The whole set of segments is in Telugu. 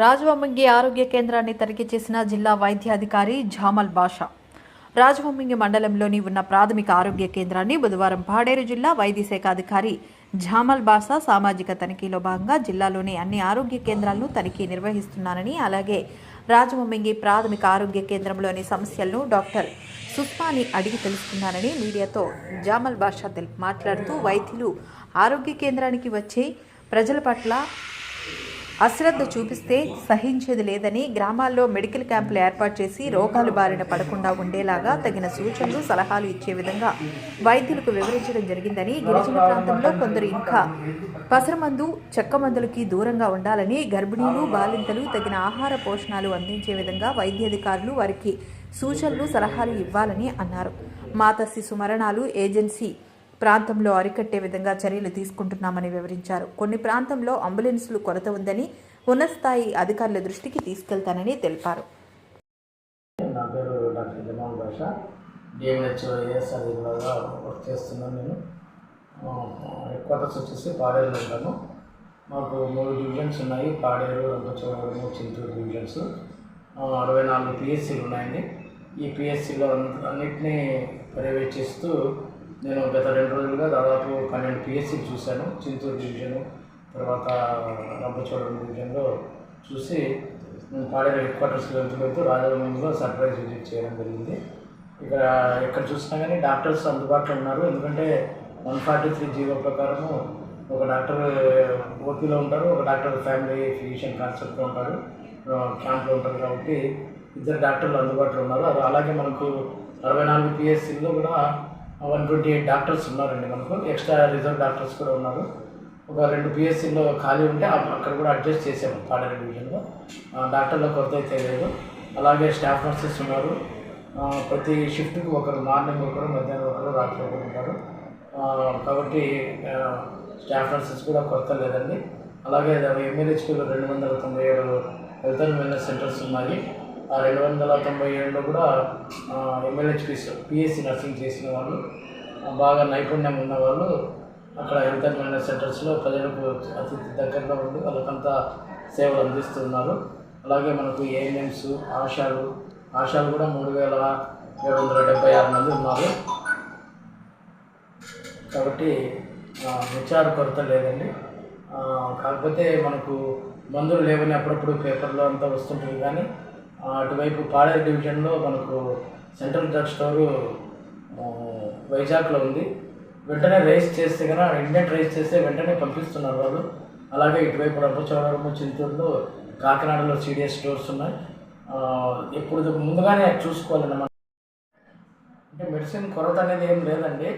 రాజవమ్మంగి ఆరోగ్య కేంద్రాన్ని తనిఖీ చేసిన జిల్లా వైద్యాధికారి జామల్ బాషా. రాజవమ్మంగి మండలంలోని ఉన్న ప్రాథమిక ఆరోగ్య కేంద్రాన్ని బుధవారం పాడేరు జిల్లా వైద్య శాఖ అధికారి జామల్ బాసా సామాజిక తనిఖీలో భాగంగా జిల్లాలోని అన్ని ఆరోగ్య కేంద్రాలను తనిఖీ నిర్వహిస్తున్నానని అలాగే రాజవమ్మంగి ప్రాథమిక ఆరోగ్య కేంద్రంలోని సమస్యలను డాక్టర్ సుస్మాని అడిగి తెలుసుకున్నానని మీడియాతో జామల్ బాషా తెల్ మాట్లాడుతూ వైద్యులు ఆరోగ్య కేంద్రానికి వచ్చే ప్రజల పట్ల అశ్రద్ధ చూపిస్తే సహించేది లేదని గ్రామాల్లో మెడికల్ క్యాంపులు ఏర్పాటు చేసి రోగాలు బారిన పడకుండా ఉండేలాగా తగిన సూచనలు సలహాలు ఇచ్చే విధంగా వైద్యులకు వివరించడం జరిగిందని గిరిజన ప్రాంతంలో కొందరు ఇంకా పసరమందు చెక్క మందులకి దూరంగా ఉండాలని గర్భిణీలు బాలింతలు తగిన ఆహార పోషణాలు అందించే విధంగా వైద్యాధికారులు వారికి సూచనలు సలహాలు ఇవ్వాలని అన్నారు. మాత శిశు మరణాలు ఏజెన్సీ ప్రాంతంలో అరికట్టే విధంగా చర్యలు తీసుకుంటున్నామని వివరించారు. కొన్ని ప్రాంతంలో అంబులెన్సులు కొరత ఉందని ఉన్నతస్థాయి అధికారుల దృష్టికి తీసుకెళ్తానని తెలిపారు. నా పేరు doctor Jamal Basha. DMHO as అధికారిగా వర్క్ చేస్తున్నాను నేను. హెడ్ క్వార్టర్స్ వచ్చేసి పాడేరులో ఉంటాను మాకు మూడు డివిజన్స్ ఉన్నాయి. పాడేరు రంపచోడవరం చింతూరు డివిజన్స్. అరవై నాలుగు పిఎస్సీలు ఉన్నాయండి. ఈ పిఎస్సీలో అన్నిటినీ పర్యవేక్షిస్తూ నేను గత రెండు రోజులుగా దాదాపు పన్నెండు పిఎస్సీలు చూశాను. చింతూరు డివిజను తర్వాత రంపచోడవరం డివిజన్లో చూసి నేను పాడేరు హెడ్ క్వార్టర్స్కి వెళ్తూ వెళ్తూ రాజమండ్రిలో సర్ప్రైజ్ విజిట్ చేయడం జరిగింది. ఇక్కడ ఎక్కడ చూసినా కానీ డాక్టర్స్ అందుబాటులో ఉన్నారు. ఎందుకంటే వన్ ఫార్టీ త్రీ జీవో ప్రకారము ఒక డాక్టర్ ఓపీలో ఉంటారు ఒక డాక్టర్ ఫ్యామిలీ ఫిజిషియన్ కాన్సెప్ట్లో ఉంటారు క్యాంప్లో ఉంటారు కాబట్టి ఇద్దరు డాక్టర్లు అందుబాటులో ఉన్నారు. అలాగే మనకు అరవై నాలుగు పిఎస్సీల్లో కూడా వన్ ట్వంటీ ఎయిట్ డాక్టర్స్ ఉన్నారండి మనకు. ఎక్స్ట్రా రిజర్వ్ డాక్టర్స్ కూడా ఉన్నారు. ఒక రెండు బిఎస్సీలో ఖాళీ ఉంటే అక్కడ కూడా అడ్జస్ట్ చేసాము పాడేరు డివిజన్లో. ఆ, డాక్టర్ల కొరత అయితే లేదు. అలాగే స్టాఫ్ నర్సెస్ ఉన్నారు. ప్రతి షిఫ్ట్కి ఒకరు మార్నింగ్ ఒకరు మధ్యాహ్నం ఒకరు రాత్రి ఒకరు ఉంటారు. కాబట్టి స్టాఫ్ నర్సెస్ కూడా కొరత లేదండి. అలాగే ఎంఎల్హెచ్పిలో రెండు వందల తొంభై ఏడు హెల్త్ అండ్ వెల్నెస్ సెంటర్స్ ఉన్నాయి. రెండు వందల తొంభై ఏడులో కూడా ఎంఎల్హెచ్పిస్ పిఎస్సి నర్సింగ్ చేసిన వాళ్ళు బాగా నైపుణ్యం ఉన్న వాళ్ళు అక్కడ హెల్త్ అండ్ వెల్నెస్ సెంటర్స్లో ప్రజలకు అతి దగ్గరలో ఉండి వాళ్ళకంతా సేవలు అందిస్తున్నారు. అలాగే మనకు ఏఎన్ఎంస్ ఆశాలు ఆశాలు కూడా మూడు వేల ఏడు వందల డెబ్బై ఆరు మంది ఉన్నారు. కాబట్టి హెచ్ఆర్ కొరత లేదండి. కాకపోతే మనకు మందులు లేవని అప్పుడప్పుడు పేపర్లో అంతా వస్తుంటుంది కానీ అటువైపు పాడేరు డివిజన్లో మనకు సెంట్రల్ డ్రగ్ స్టోరు వైజాగ్లో ఉంది. వెంటనే రైస్ చేస్తే కనుక ఇండియన్ రైస్ చేస్తే వెంటనే పంపిస్తున్నారు వాళ్ళు. అలాగే ఇటువైపు రంపచోడవరం చింతూరులో కాకినాడలో సిడిఎస్ స్టోర్స్ ఉన్నాయి. ఇప్పుడు ముందుగానే చూసుకోవాలన్నమాట. అంటే మెడిసిన్ కొరత అనేది ఏం లేదండి.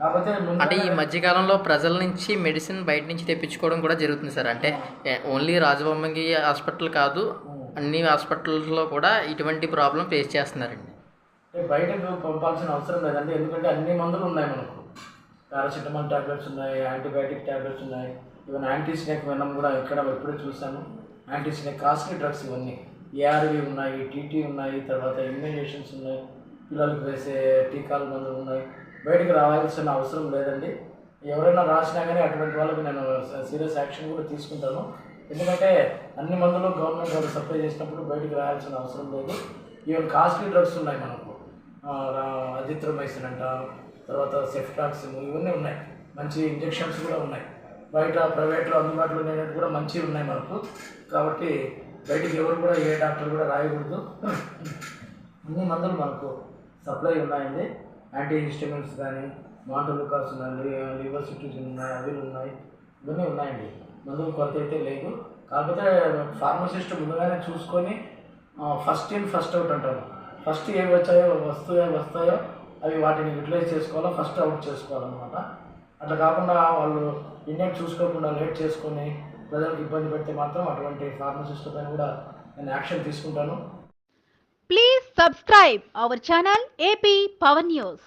కాకపోతే అంటే ఈ మధ్యకాలంలో ప్రజల నుంచి మెడిసిన్ బయట నుంచి తెప్పించుకోవడం కూడా జరుగుతుంది సార్. అంటే ఓన్లీ రాజబొమ్మకి హాస్పిటల్ కాదు అన్ని హాస్పిటల్స్లో కూడా ఇటువంటి ప్రాబ్లం ఫేస్ చేస్తున్నారండి. బయటకు పంపాల్సిన అవసరం లేదండి. ఎందుకంటే అన్ని మందులు ఉన్నాయి మనకు. పారాసిటమాల్ టాబ్లెట్స్ ఉన్నాయి యాంటీబయాటిక్ టాబ్లెట్స్ ఉన్నాయి. ఈవెన్ యాంటీస్నెక్ వెనం కూడా ఎక్కడ ఎప్పుడూ చూసాను యాంటీస్నెక్ కాస్ట్లీ డ్రగ్స్ ఇవన్నీ. ఏఆర్వి ఉన్నాయి టీటీ ఉన్నాయి తర్వాత ఇమ్యునైజేషన్స్ ఉన్నాయి. పిల్లలకు వేసే టీకాలు మందులు ఉన్నాయి. బయటకు రావాల్సిన అవసరం లేదండి. ఎవరైనా రాసినా కానీ అటువంటి వాళ్ళకి నేను సీరియస్ యాక్షన్ కూడా తీసుకుంటాను. ఎందుకంటే అన్ని మందులు గవర్నమెంట్ వాళ్ళు సప్లై చేసినప్పుడు బయటకు రాయాల్సిన అవసరం లేదు. ఈవెన్ కాస్ట్లీ డ్రగ్స్ ఉన్నాయి మనకు. అజిత్రమైసిన్ అంట తర్వాత సెఫ్టాక్సిన్ ఇవన్నీ ఉన్నాయి. మంచి ఇంజెక్షన్స్ కూడా ఉన్నాయి. బయట ప్రైవేట్లో అందుబాటులో లేనట్టు కూడా మంచివి ఉన్నాయి మనకు. కాబట్టి బయటికి ఎవరు కూడా ఏ డాక్టర్ కూడా రాయకూడదు. అన్ని మందులు మనకు సప్లై ఉన్నాయండి. యాంటీ హిస్టమిన్స్ కానీ మాంటోలుకాస్ ఉన్నాయి లివర్ సిట్యూషన్ ఉన్నాయి అవి ఉన్నాయి. ఇవన్నీ ఉన్నాయండి. మందుల కొరత అయితే లేదు. కాకపోతే ఫార్మసిస్ట్ ముందుగానే చూసుకొని ఫస్ట్ ఇన్ ఫస్ట్ అవుట్ అంటారు. ఫస్ట్ ఏవి వచ్చాయో వస్తాయో వస్తాయో అవి వాటిని యూటిలైజ్ చేసుకోవాలో ఫస్ట్ అవుట్ చేసుకోవాలన్నమాట. అట్లా కాకుండా వాళ్ళు ఇండియన్ చూసుకోకుండా లేట్ చేసుకొని ప్రజలకు ఇబ్బంది పెడితే మాత్రం అటువంటి ఫార్మసిస్ట్ పైన కూడా నేను యాక్షన్ తీసుకుంటాను. Please subscribe our channel AP power news